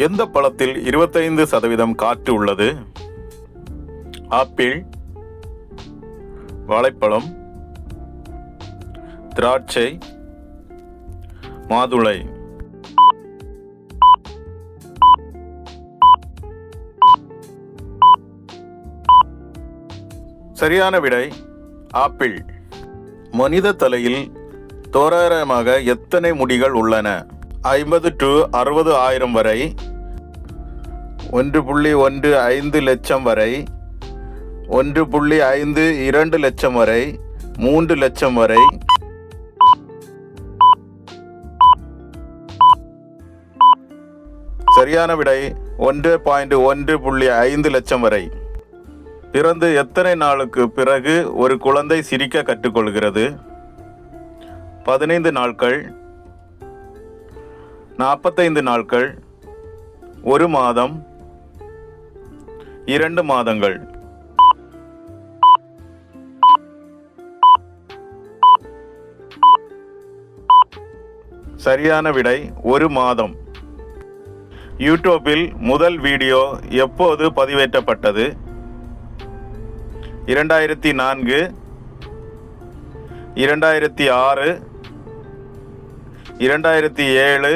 எந்த பழத்தில் இருபத்தைந்து சதவீதம் காற்று உள்ளது? ஆப்பிள் வாழைப்பழம் திராட்சை மாதுளை. சரியான விடை ஆப்பிள். மனித தலையில் தோராயமாக எத்தனை முடிகள் உள்ளன? ஐம்பது டு அறுபது ஆயிரம் வரை ஒன்று புள்ளி ஒன்று ஐந்து லட்சம் வரை ஒன்று புள்ளி ஐந்து இரண்டு லட்சம் வரை மூன்று லட்சம் வரை. சரியான விடை ஒன்று பாயிண்ட் ஒன்று புள்ளி ஐந்து லட்சம் வரை. பிறந்து எத்தனை நாளுக்கு பிறகு ஒரு குழந்தை சிரிக்க கற்றுக்கொள்கிறது? பதினைந்து நாட்கள் நாற்பத்தைந்து நாட்கள் ஒரு மாதம் இரண்டு மாதங்கள். சரியான விடை ஒரு மாதம். யூடியூப்பில் முதல் வீடியோ எப்போது பதிவேற்றப்பட்டது? இரண்டாயிரத்தி நான்கு இரண்டாயிரத்தி ஆறு இரண்டாயிரத்தி ஏழு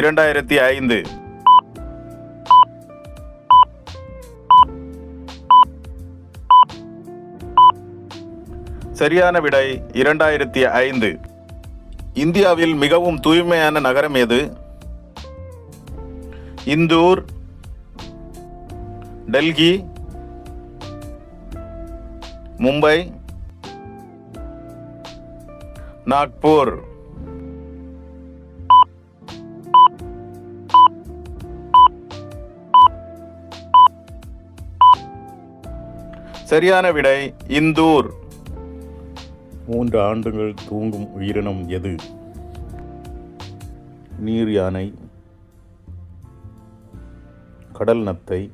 இரண்டாயிரத்தி ஐந்து. சரியான விடை இரண்டாயிரத்தி ஐந்து. இந்தியாவில் மிகவும் தூய்மையான நகரம் எது? இந்தூர் டெல்லி மும்பை நாக்பூர். சரியான விடை இந்தூர். மூன்று ஆண்டுகள் தூங்கும் உயிரினம் எது? நீர் யானை கடல் நத்தை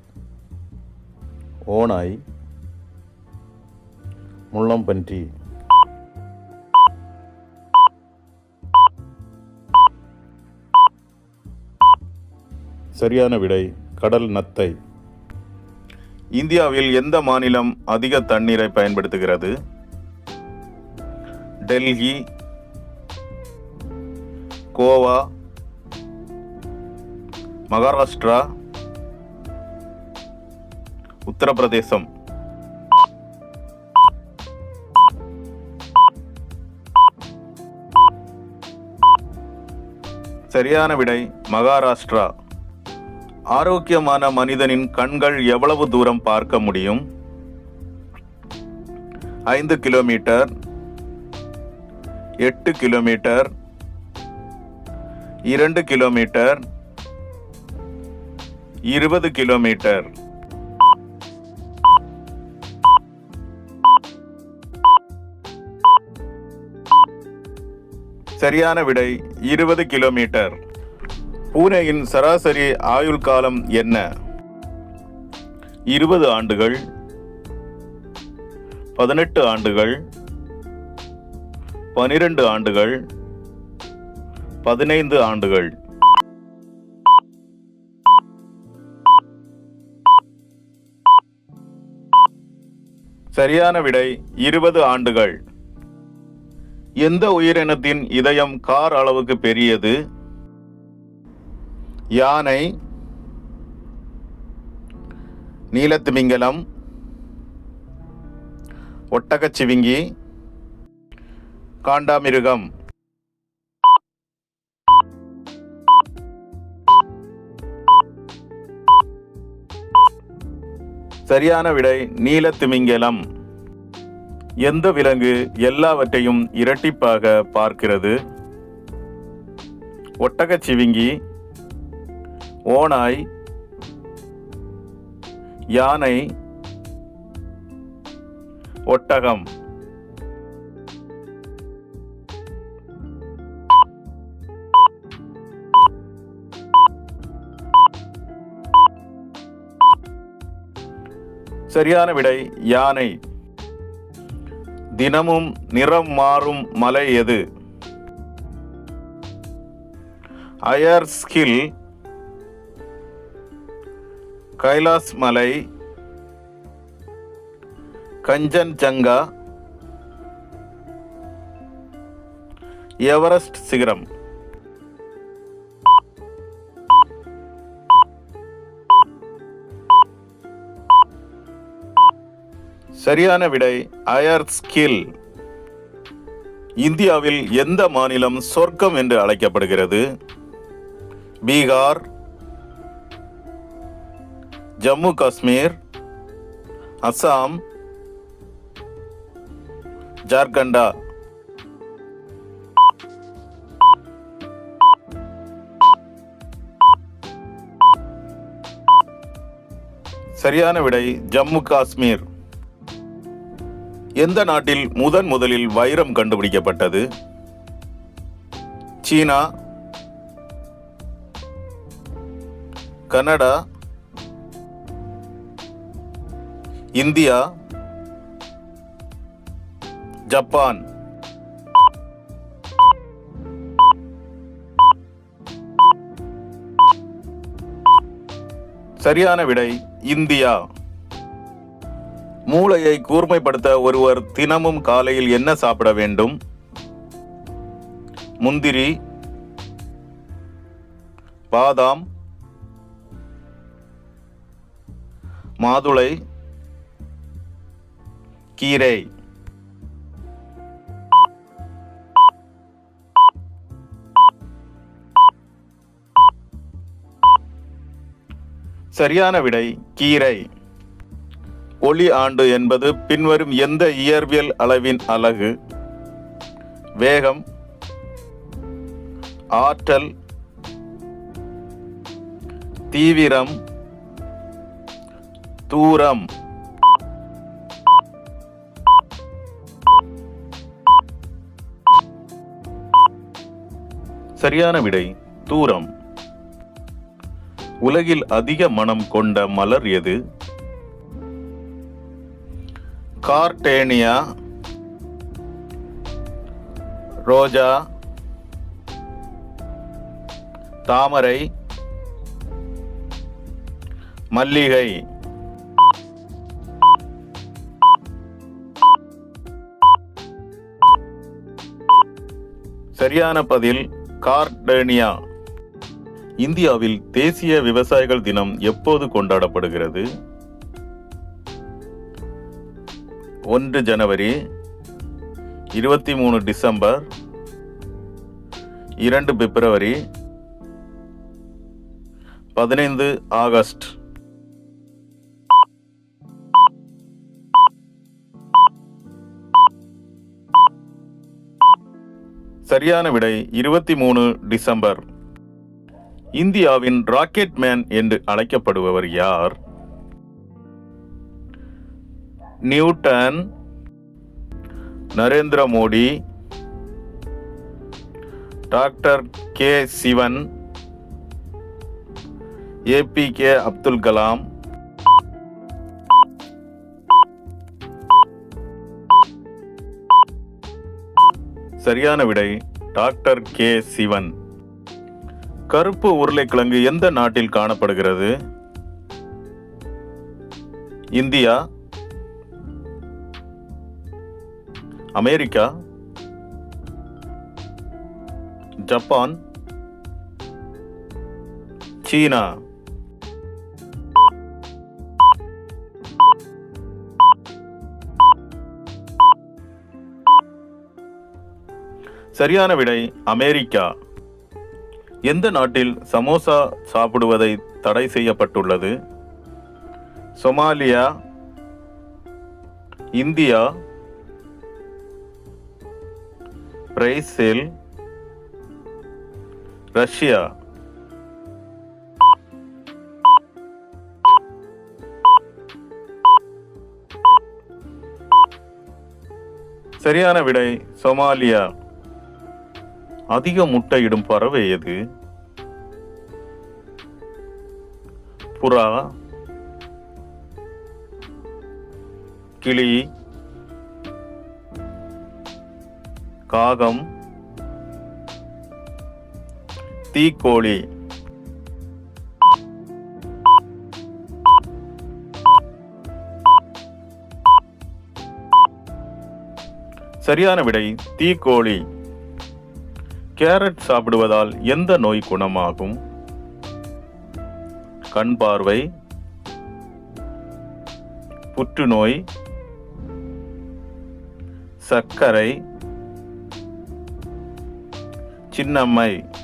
ஓனாய் முள்ளம்பன்றி சரியான விடை கடல் நத்தை. இந்தியாவில் எந்த மாநிலம் அதிக தண்ணீரை பயன்படுத்துகிறது? டெல்லி கோவா மகாராஷ்டிரா உத்தரப்பிரதேசம். சரியான விடை மகாராஷ்டிரா. ஆரோக்கியமான மனிதனின் கண்கள் எவ்வளவு தூரம் பார்க்க முடியும்? ஐந்து கிலோமீட்டர். எட்டு கிலோமீட்டர் இரண்டு கிலோமீட்டர் இருபது கிலோமீட்டர். சரியான விடை இருபது கிலோமீட்டர். பூனேயின் சராசரி ஆயுள் காலம் என்ன? இருபது ஆண்டுகள் பதினெட்டு ஆண்டுகள் பனிரெண்டு ஆண்டுகள் பதினைந்து ஆண்டுகள். சரியான விடை இருபது ஆண்டுகள். எந்த உயிரினத்தின் இதயம் கார் அளவுக்கு பெரியது? யானை நீலத்திமிங்கலம் ஒட்டகச்சிவிங்கி காண்டாமிருகம். சரியான விடை நீலத்திமிங்கலம் எந்த விலங்கு எல்லாவற்றையும் இரட்டிப்பாக பார்க்கிறது? ஒட்டகச்சிவிங்கி ஓநாய் யானை ஒட்டகம். சரியான விடை யானை. தினமும் நிறம் மாறும் மலை எது? அயர்ஸ்கில் கைலாஸ் மலை கஞ்சன்ஜங்கா எவரெஸ்ட் சிகரம். சரியான விடை அயர் ஸ்கில் இந்தியாவில் எந்த மாநிலம் சொர்க்கம் என்று அழைக்கப்படுகிறது? பீகார் ஜம்மு காஷ்மீர் அசாம் ஜார்க்கண்டா. சரியான விடை ஜம்மு காஷ்மீர். எந்த நாட்டில் முதன் முதலில் வைரம் கண்டுபிடிக்கப்பட்டது? சீனா கனடா இந்தியா ஜப்பான். சரியான விடை இந்தியா. மூளையை கூர்மைப்படுத்த ஒருவர் தினமும் காலையில் என்ன சாப்பிட வேண்டும்? முந்திரி பாதாம் மாதுளை கீரை. சரியான விடை கீரை. ஒளி ஆண்டு என்பது பின்வரும் எந்த இயற்பியல் அளவின் அலகு? வேகம் ஆற்றல் தீவிரம் தூரம். சரியான விடை தூரம். உலகில் அதிக மனம் கொண்ட மலர் எது? கார்டேனியா ரோஜா தாமரை மல்லிகை. சரியான பதில் கார்டேனியா. இந்தியாவில் தேசிய விவசாயிகள் தினம் எப்போது கொண்டாடப்படுகிறது? ஒன்று ஜனவரி இருபத்தி மூணு டிசம்பர் இரண்டு பிப்ரவரி பதினைந்து ஆகஸ்ட். சரியான விடை இருபத்தி மூணு டிசம்பர். இந்தியாவின் ராக்கெட் மேன் என்று அழைக்கப்படுபவர் யார்? Newton Narendra Modi doctor K Sivan AP K Abdul Kalam சரியான விடை டாக்டர் கே சிவன். கருப்பு உருளைக்கிழங்கு எந்த நாட்டில் காணப்படுகிறது? இந்தியா அமெரிக்கா ஜப்பான் சீனா. சரியான விடை அமெரிக்கா. எந்த நாட்டில் சமோசா சாப்பிடுவதை தடை செய்யப்பட்டுள்ளது? Somalia India Brazil Russia. சரியான விடை சொமாலியா. அதிக முட்டையிடும் பறவை எது? புறா. கிளி. காகம் தீக்கோழி. சரியான விடை தீக்கோழி. கேரட் சாப்பிடுவதால் எந்த நோய் குணமாகும்? கண் பார்வை. புற்றுநோய். சர்க்கரை. சின்னம்மை.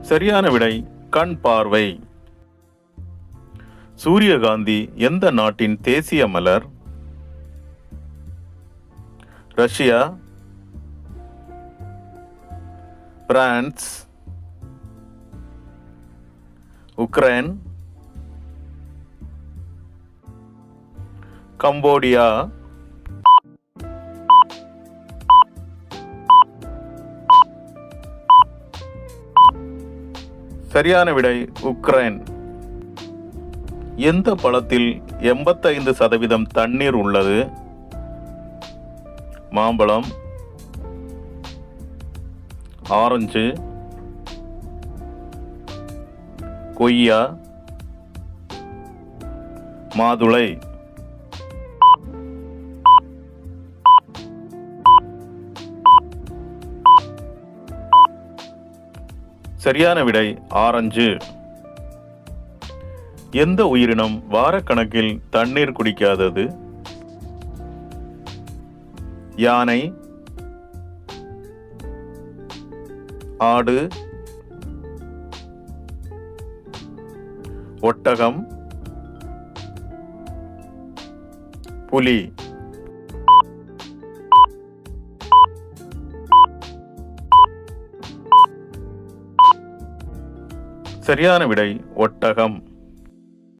சரியான விடை கண் பார்வை. சூரியகாந்தி எந்த நாட்டின் தேசிய மலர்? ரஷ்யா. பிரான்ஸ். உக்ரைன். கம்போடியா சரியான விடை உக்ரைன். எந்த பழத்தில் எண்பத்தைந்து சதவீதம் தண்ணீர் உள்ளது? மாம்பழம் ஆரஞ்சு கொய்யா மாதுளை. சரியான விடை ஆரஞ்சு. எந்த உயிரினம் வாரக்கணக்கில் தண்ணீர் குடிக்காதது? யானை. ஆடு. ஒட்டகம். புலி. சரியான விடை ஒட்டகம்